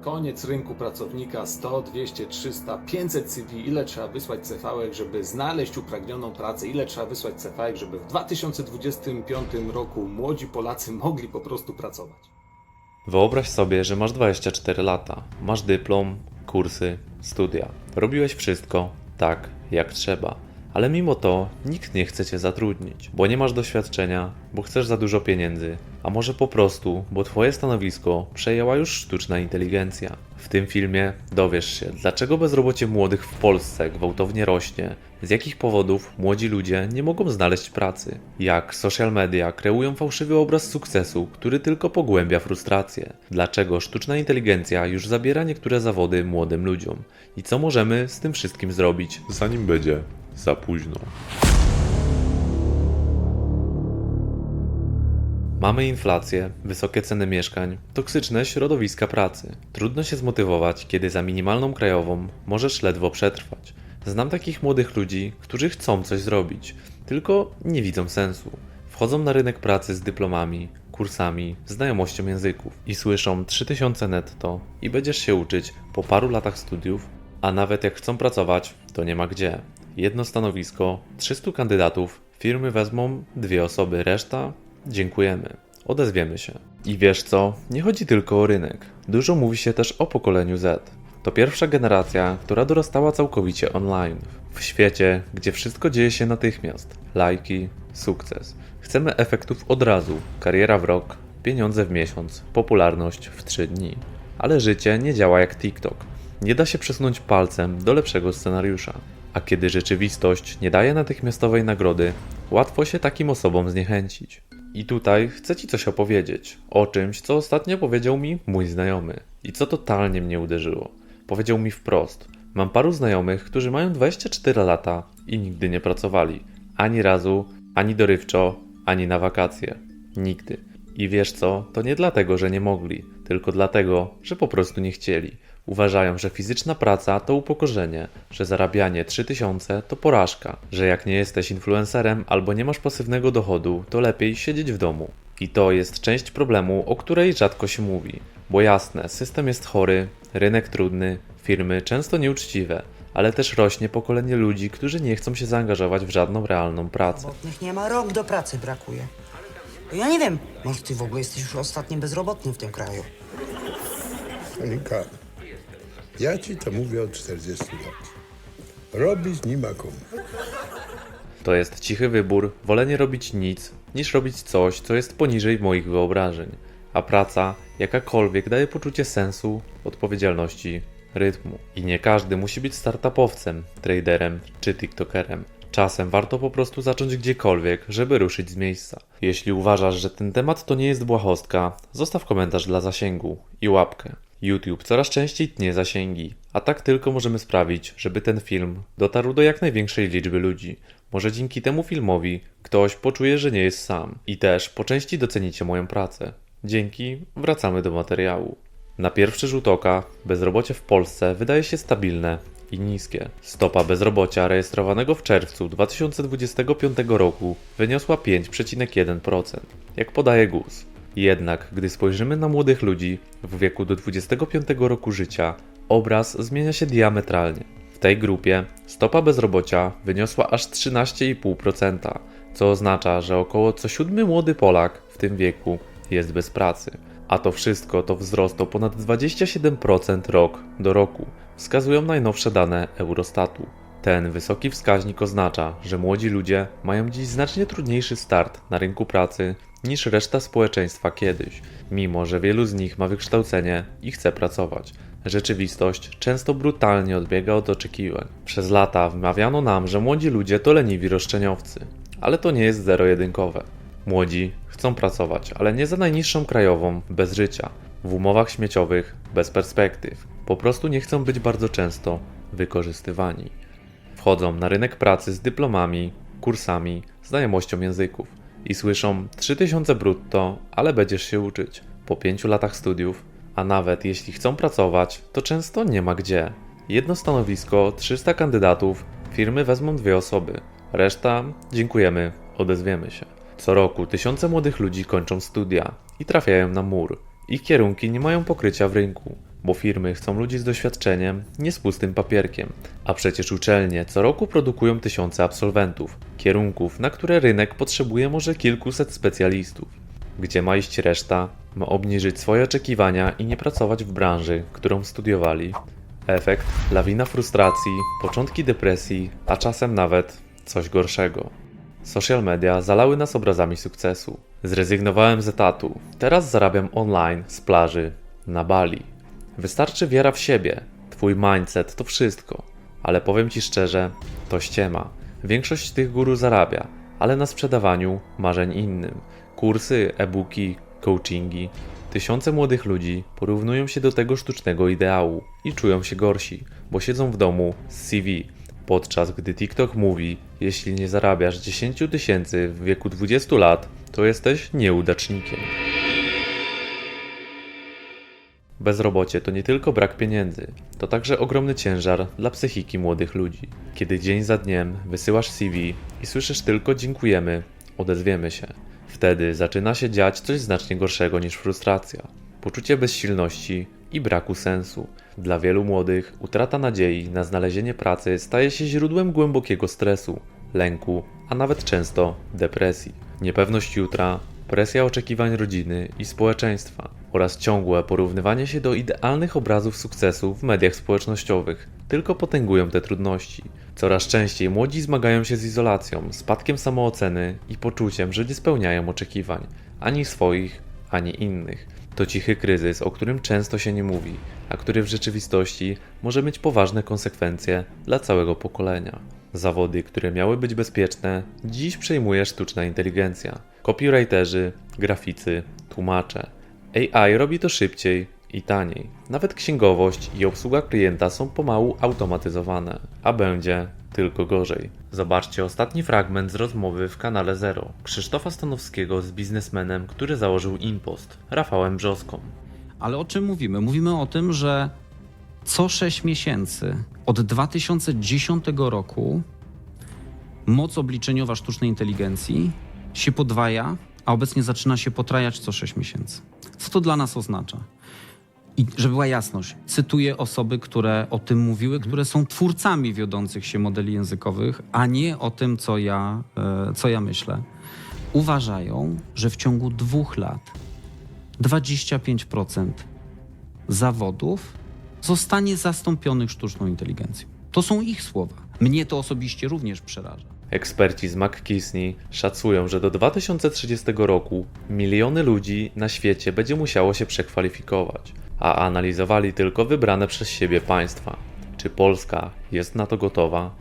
Koniec rynku pracownika 100, 200, 300, 500 CV. Ile trzeba wysłać CV, żeby znaleźć upragnioną pracę? Ile trzeba wysłać CV, żeby w 2025 roku młodzi Polacy mogli po prostu pracować? Wyobraź sobie, że masz 24 lata, masz dyplom, kursy, studia. Robiłeś wszystko tak, jak trzeba. Ale mimo to nikt nie chce cię zatrudnić, bo nie masz doświadczenia, bo chcesz za dużo pieniędzy, a może po prostu, bo twoje stanowisko przejęła już sztuczna inteligencja. W tym filmie dowiesz się, dlaczego bezrobocie młodych w Polsce gwałtownie rośnie, z jakich powodów młodzi ludzie nie mogą znaleźć pracy, jak social media kreują fałszywy obraz sukcesu, który tylko pogłębia frustrację, dlaczego sztuczna inteligencja już zabiera niektóre zawody młodym ludziom i co możemy z tym wszystkim zrobić, zanim będzie za późno. Mamy inflację, wysokie ceny mieszkań, toksyczne środowiska pracy. Trudno się zmotywować, kiedy za minimalną krajową możesz ledwo przetrwać. Znam takich młodych ludzi, którzy chcą coś zrobić, tylko nie widzą sensu. Wchodzą na rynek pracy z dyplomami, kursami, znajomością języków i słyszą 3000 netto i będziesz się uczyć po paru latach studiów, a nawet jak chcą pracować, to nie ma gdzie. Jedno stanowisko, 300 kandydatów, firmy wezmą dwie osoby, reszta dziękujemy. Odezwiemy się. I wiesz co? Nie chodzi tylko o rynek. Dużo mówi się też o pokoleniu Z. To pierwsza generacja, która dorastała całkowicie online. W świecie, gdzie wszystko dzieje się natychmiast. Lajki, sukces. Chcemy efektów od razu. Kariera w rok, pieniądze w miesiąc, popularność w 3 dni. Ale życie nie działa jak TikTok. Nie da się przesunąć palcem do lepszego scenariusza. A kiedy rzeczywistość nie daje natychmiastowej nagrody, łatwo się takim osobom zniechęcić. I tutaj chcę Ci coś opowiedzieć o czymś, co ostatnio powiedział mi mój znajomy i co totalnie mnie uderzyło. Powiedział mi wprost: Mam paru znajomych, którzy mają 24 lata i nigdy nie pracowali. Ani razu, ani dorywczo, ani na wakacje. Nigdy. I wiesz co? To nie dlatego, że nie mogli, tylko dlatego, że po prostu nie chcieli. Uważają, że fizyczna praca to upokorzenie, że zarabianie 3000 to porażka, że jak nie jesteś influencerem albo nie masz pasywnego dochodu, to lepiej siedzieć w domu. I to jest część problemu, o której rzadko się mówi. Bo jasne, system jest chory, rynek trudny, firmy często nieuczciwe, ale też rośnie pokolenie ludzi, którzy nie chcą się zaangażować w żadną realną pracę. Bezrobotnych nie ma, rok do pracy brakuje. Ja nie wiem, może ty w ogóle jesteś już ostatnim bezrobotnym w tym kraju. Monika, ja ci to mówię od 40 lat. Robić nie ma. To jest cichy wybór, wolę nie robić nic, niż robić coś, co jest poniżej moich wyobrażeń. A praca, jakakolwiek, daje poczucie sensu, odpowiedzialności, rytmu. I nie każdy musi być startupowcem, traderem czy tiktokerem. Czasem warto po prostu zacząć gdziekolwiek, żeby ruszyć z miejsca. Jeśli uważasz, że ten temat to nie jest błahostka, zostaw komentarz dla zasięgu i łapkę. YouTube coraz częściej tnie zasięgi, a tak tylko możemy sprawić, żeby ten film dotarł do jak największej liczby ludzi. Może dzięki temu filmowi ktoś poczuje, że nie jest sam i też po części docenicie moją pracę. Dzięki, wracamy do materiału. Na pierwszy rzut oka bezrobocie w Polsce wydaje się stabilne i niskie. Stopa bezrobocia rejestrowanego w czerwcu 2025 roku wyniosła 5,1%, jak podaje GUS. Jednak, gdy spojrzymy na młodych ludzi w wieku do 25 roku życia, obraz zmienia się diametralnie. W tej grupie stopa bezrobocia wyniosła aż 13,5%, co oznacza, że około co siódmy młody Polak w tym wieku jest bez pracy. A to wszystko to wzrost o ponad 27% rok do roku, wskazują najnowsze dane Eurostatu. Ten wysoki wskaźnik oznacza, że młodzi ludzie mają dziś znacznie trudniejszy start na rynku pracy niż reszta społeczeństwa kiedyś, mimo że wielu z nich ma wykształcenie i chce pracować. Rzeczywistość często brutalnie odbiega od oczekiwań. Przez lata wmawiano nam, że młodzi ludzie to leniwi roszczeniowcy, ale to nie jest zero-jedynkowe. Młodzi chcą pracować, ale nie za najniższą krajową, bez życia, w umowach śmieciowych, bez perspektyw. Po prostu nie chcą być bardzo często wykorzystywani. Wchodzą na rynek pracy z dyplomami, kursami, znajomością języków i słyszą 3000 brutto, ale będziesz się uczyć. Po 5 latach studiów, a nawet jeśli chcą pracować, to często nie ma gdzie. Jedno stanowisko, 300 kandydatów, firmy wezmą dwie osoby. Reszta, dziękujemy, odezwiemy się. Co roku tysiące młodych ludzi kończą studia i trafiają na mur. Ich kierunki nie mają pokrycia w rynku. Bo firmy chcą ludzi z doświadczeniem, nie z pustym papierkiem. A przecież uczelnie co roku produkują tysiące absolwentów, kierunków, na które rynek potrzebuje może kilkuset specjalistów. Gdzie ma iść reszta? Ma obniżyć swoje oczekiwania i nie pracować w branży, którą studiowali. Efekt: lawina frustracji, początki depresji, a czasem nawet coś gorszego. Social media zalały nas obrazami sukcesu. Zrezygnowałem z etatu. Teraz zarabiam online, z plaży, na Bali. Wystarczy wiara w siebie. Twój mindset to wszystko. Ale powiem ci szczerze, to ściema. Większość tych guru zarabia, ale na sprzedawaniu marzeń innym. Kursy, e-booki, coachingi. Tysiące młodych ludzi porównują się do tego sztucznego ideału i czują się gorsi, bo siedzą w domu z CV, podczas gdy TikTok mówi, jeśli nie zarabiasz 10 tysięcy w wieku 20 lat, to jesteś nieudacznikiem. Bezrobocie to nie tylko brak pieniędzy, to także ogromny ciężar dla psychiki młodych ludzi. Kiedy dzień za dniem wysyłasz CV i słyszysz tylko dziękujemy, odezwiemy się. Wtedy zaczyna się dziać coś znacznie gorszego niż frustracja. Poczucie bezsilności i braku sensu. Dla wielu młodych utrata nadziei na znalezienie pracy staje się źródłem głębokiego stresu, lęku, a nawet często depresji. Niepewność jutra, presja oczekiwań rodziny i społeczeństwa oraz ciągłe porównywanie się do idealnych obrazów sukcesu w mediach społecznościowych tylko potęgują te trudności. Coraz częściej młodzi zmagają się z izolacją, spadkiem samooceny i poczuciem, że nie spełniają oczekiwań ani swoich, ani innych. To cichy kryzys, o którym często się nie mówi, a który w rzeczywistości może mieć poważne konsekwencje dla całego pokolenia. Zawody, które miały być bezpieczne, dziś przejmuje sztuczna inteligencja. Copywriterzy, graficy, tłumacze. AI robi to szybciej i taniej. Nawet księgowość i obsługa klienta są pomału automatyzowane, a będzie tylko gorzej. Zobaczcie ostatni fragment z rozmowy w kanale Zero Krzysztofa Stanowskiego z biznesmenem, który założył Impost, Rafałem Brzoską. Ale o czym mówimy? Mówimy o tym, że co 6 miesięcy od 2010 roku moc obliczeniowa sztucznej inteligencji się podwaja, a obecnie zaczyna się potrajać co 6 miesięcy. Co to dla nas oznacza? I żeby była jasność, cytuję osoby, które o tym mówiły, które są twórcami wiodących się modeli językowych, a nie o tym, co ja, e, co ja myślę. Uważają, że w ciągu dwóch lat 25% zawodów zostanie zastąpionych sztuczną inteligencją. To są ich słowa. Mnie to osobiście również przeraża. Eksperci z McKinsey szacują, że do 2030 roku miliony ludzi na świecie będzie musiało się przekwalifikować, a analizowali tylko wybrane przez siebie państwa. Czy Polska jest na to gotowa?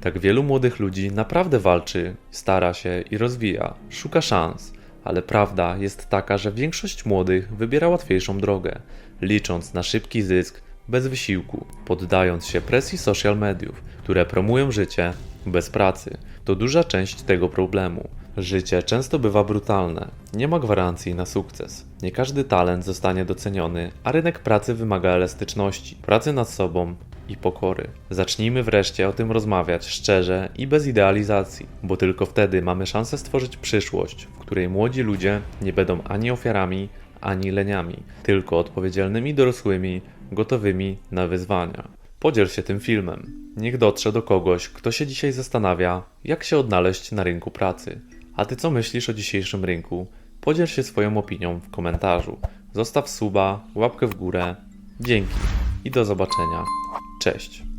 Tak wielu młodych ludzi naprawdę walczy, stara się i rozwija, szuka szans, ale prawda jest taka, że większość młodych wybiera łatwiejszą drogę, licząc na szybki zysk bez wysiłku, poddając się presji social mediów, które promują życie bez pracy. To duża część tego problemu. Życie często bywa brutalne, nie ma gwarancji na sukces. Nie każdy talent zostanie doceniony, a rynek pracy wymaga elastyczności, pracy nad sobą i pokory. Zacznijmy wreszcie o tym rozmawiać szczerze i bez idealizacji, bo tylko wtedy mamy szansę stworzyć przyszłość, w której młodzi ludzie nie będą ani ofiarami, ani leniami, tylko odpowiedzialnymi dorosłymi, gotowymi na wyzwania. Podziel się tym filmem. Niech dotrze do kogoś, kto się dzisiaj zastanawia, jak się odnaleźć na rynku pracy. A ty co myślisz o dzisiejszym rynku? Podziel się swoją opinią w komentarzu. Zostaw suba, łapkę w górę. Dzięki i do zobaczenia. Cześć.